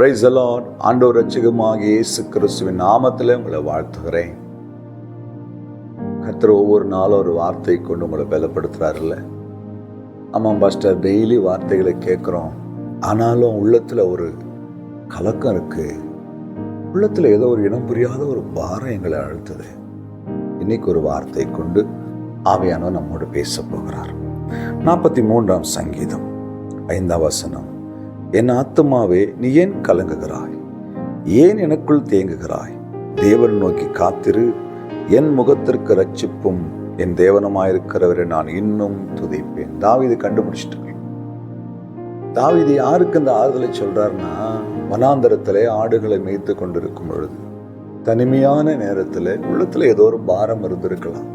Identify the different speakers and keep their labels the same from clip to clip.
Speaker 1: Price allot ஆண்டோர் ரட்சகமாக இயேசு கிறிஸ்துவின் நாமத்தில் உங்களை வாழ்த்துகிறேன். கத்திர ஒவ்வொரு நாளும் ஒரு வார்த்தை கொண்டு உங்களை பலப்படுத்துகிறாருல்ல ஆமாம் பாஸ்டர் டெய்லி வார்த்தைகளை கேட்குறோம். ஆனாலும் உள்ளத்தில் ஒரு கலக்கம் இருக்குது உள்ளத்தில் ஏதோ ஒரு இனம் புரியாத ஒரு பாரம் எங்களை அழுத்துது. இன்னைக்கு ஒரு வார்த்தை கொண்டு ஆவியானவர் நம்மோடு பேச போகிறார். நாற்பத்தி மூன்றாம் சங்கீதம் ஐந்தாம் வசனம். என் ஆத்துமாவே நீ ஏன் கலங்குகிறாய்? ஏன் எனக்குள் தேங்குகிறாய்? தேவன் நோக்கி காத்திரு. என் முகத்திற்கு ரட்சிப்பும் என் தேவனமாயிருக்கிறவரை நான் இன்னும் துதிப்பேன். தாவீது கண்டுபிடிச்சிட்டு தாவீது யாருக்கு இந்த ஆறுதலை சொல்றாருன்னா வனாந்தரத்தில் ஆடுகளை மேய்த்து கொண்டிருக்கும் பொழுது தனிமையான நேரத்தில் உள்ளத்தில் ஏதோ ஒரு பாரம் இருந்திருக்கலாம்.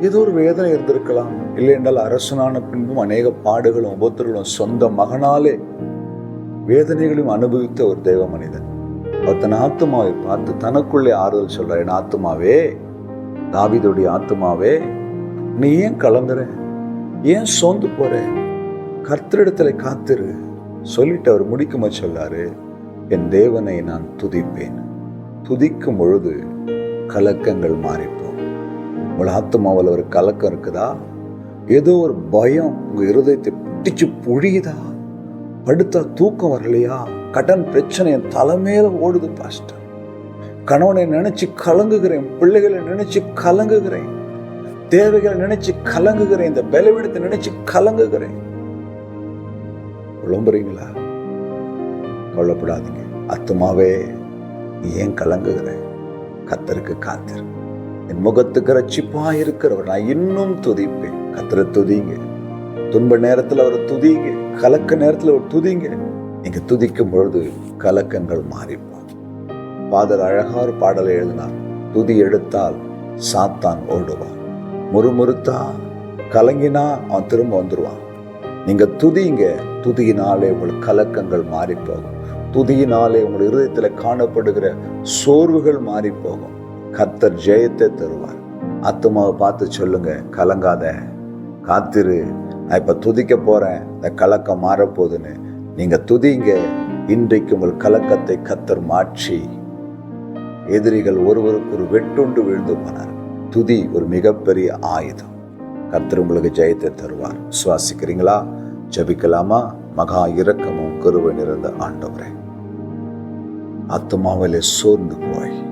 Speaker 1: ஏதோ ஒரு வேதனை இருந்திருக்கலாம். இல்லை என்றால் அரசனான பின்பும் அநேக பாடுகளும் உபத்திரங்களும் சொந்த மகனாலே வேதனைகளையும் அனுபவித்த ஒரு தெய்வ மனிதன். அவர் தன் ஆத்மாவை பார்த்து தனக்குள்ளே ஆறுதல் சொல்றார் என் ஆத்மாவே தாவிதுடைய ஆத்மாவே நீ ஏன் கலந்துற? ஏன் சோர்ந்து போற? கர்த்தரிடத்துல காத்திரு. சொல்லிட்டு அவர் முடிக்குமா சொல்லாரு என் தேவனை நான் துதிப்பேன். துதிக்கும் பொழுது கலக்கங்கள் மாறிப்போம். உங்கள் ஆத்மாவில் ஒரு கலக்கம் இருக்குதா? ஏதோ ஒரு பயம் உங்க இருதயத்தை பிடிச்சு புழியுதா? படுத்தா தூக்கம் வரலையா? கடன் பிரச்சனை என் தலைமையில ஓடுது பாஸ்டர். கணவனை நினைச்சு கலங்குகிறேன் பிள்ளைகளை நினைச்சு கலங்குகிறேன். தேவைகளை நினைச்சு கலங்குகிறேன் இந்த பலவீனத்தை நினைச்சு கலங்குகிறேன். புலம்புறீங்களா கவலைப்படாதீங்க. அத்துமாவே ஏன் கலங்குகிறேன் கத்தருக்கு காத்திரு. என் முகத்துக்கு ரட்சிப்பா இருக்கிறவர் நான் இன்னும் துதிப்பேன். கத்தரை துதிங்க. துன்ப நேரத்தில் அவரை துதிங்க. கலக்க நேரத்தில் அவர் துதிங்க. நீங்கள் துதிக்கும் பொழுது கலக்கங்கள் மாறிப்போம். பாதர் அழகா ஒரு பாடலை எழுதினார். துதி எடுத்தால் சாத்தான் ஓடுவான். முறுமுறுத்தா கலங்கினா அவன் திரும்ப வந்துடுவான் நீங்கள் துதிங்க. துதியினாலே உங்கள் கலக்கங்கள் மாறி போகும் துதியினாலே உங்கள் இருதயத்தில் காணப்படுகிற சோர்வுகள் மாறி போகும் கத்தர் ஜெயத்தை தருவார். அத்துமாவை பார்த்து சொல்லுங்க. கலங்காத காத்திரு. நான் இப்போ துதிக்க போகிறேன் இந்த கலக்கம் மாறப்போகுதுன்னு. நீங்கள் துதிங்க. இன்றைக்கு உங்கள் கலக்கத்தை கத்தர் மாற்றி. எதிரிகள் ஒருவருக்கு ஒரு வெட்டுண்டு விழுந்து போனார் துதி ஒரு மிகப்பெரிய ஆயுதம். கர்த்தர் உங்களுக்கு ஜெயத்தை தருவார். சுவாசிக்கிறீங்களா ஜபிக்கலாமா? மகா இரக்கமும் கருவை நிறைந்த ஆண்டவரே. ஆத்மாவிலே சோர்ந்து போய்.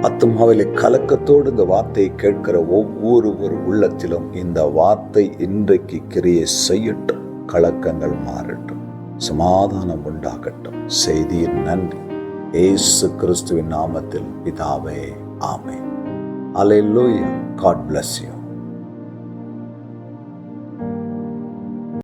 Speaker 1: அத்துமாவிலே கலக்கத்தோடு இந்த வார்த்தையை கேட்கிற ஒவ்வொரு ஒரு உள்ளத்திலும் இந்த வார்த்தை இன்றைக்கு கிரியை செய்யட்டும் கலக்கங்கள் மாறட்டும் சமாதானம் உண்டாகட்டும். செய்தியின் நன்றி. ஏசு கிறிஸ்துவின் நாமத்தில் பிதாவே ஆமே அலையிலூயா காட் பிளஸ் யூ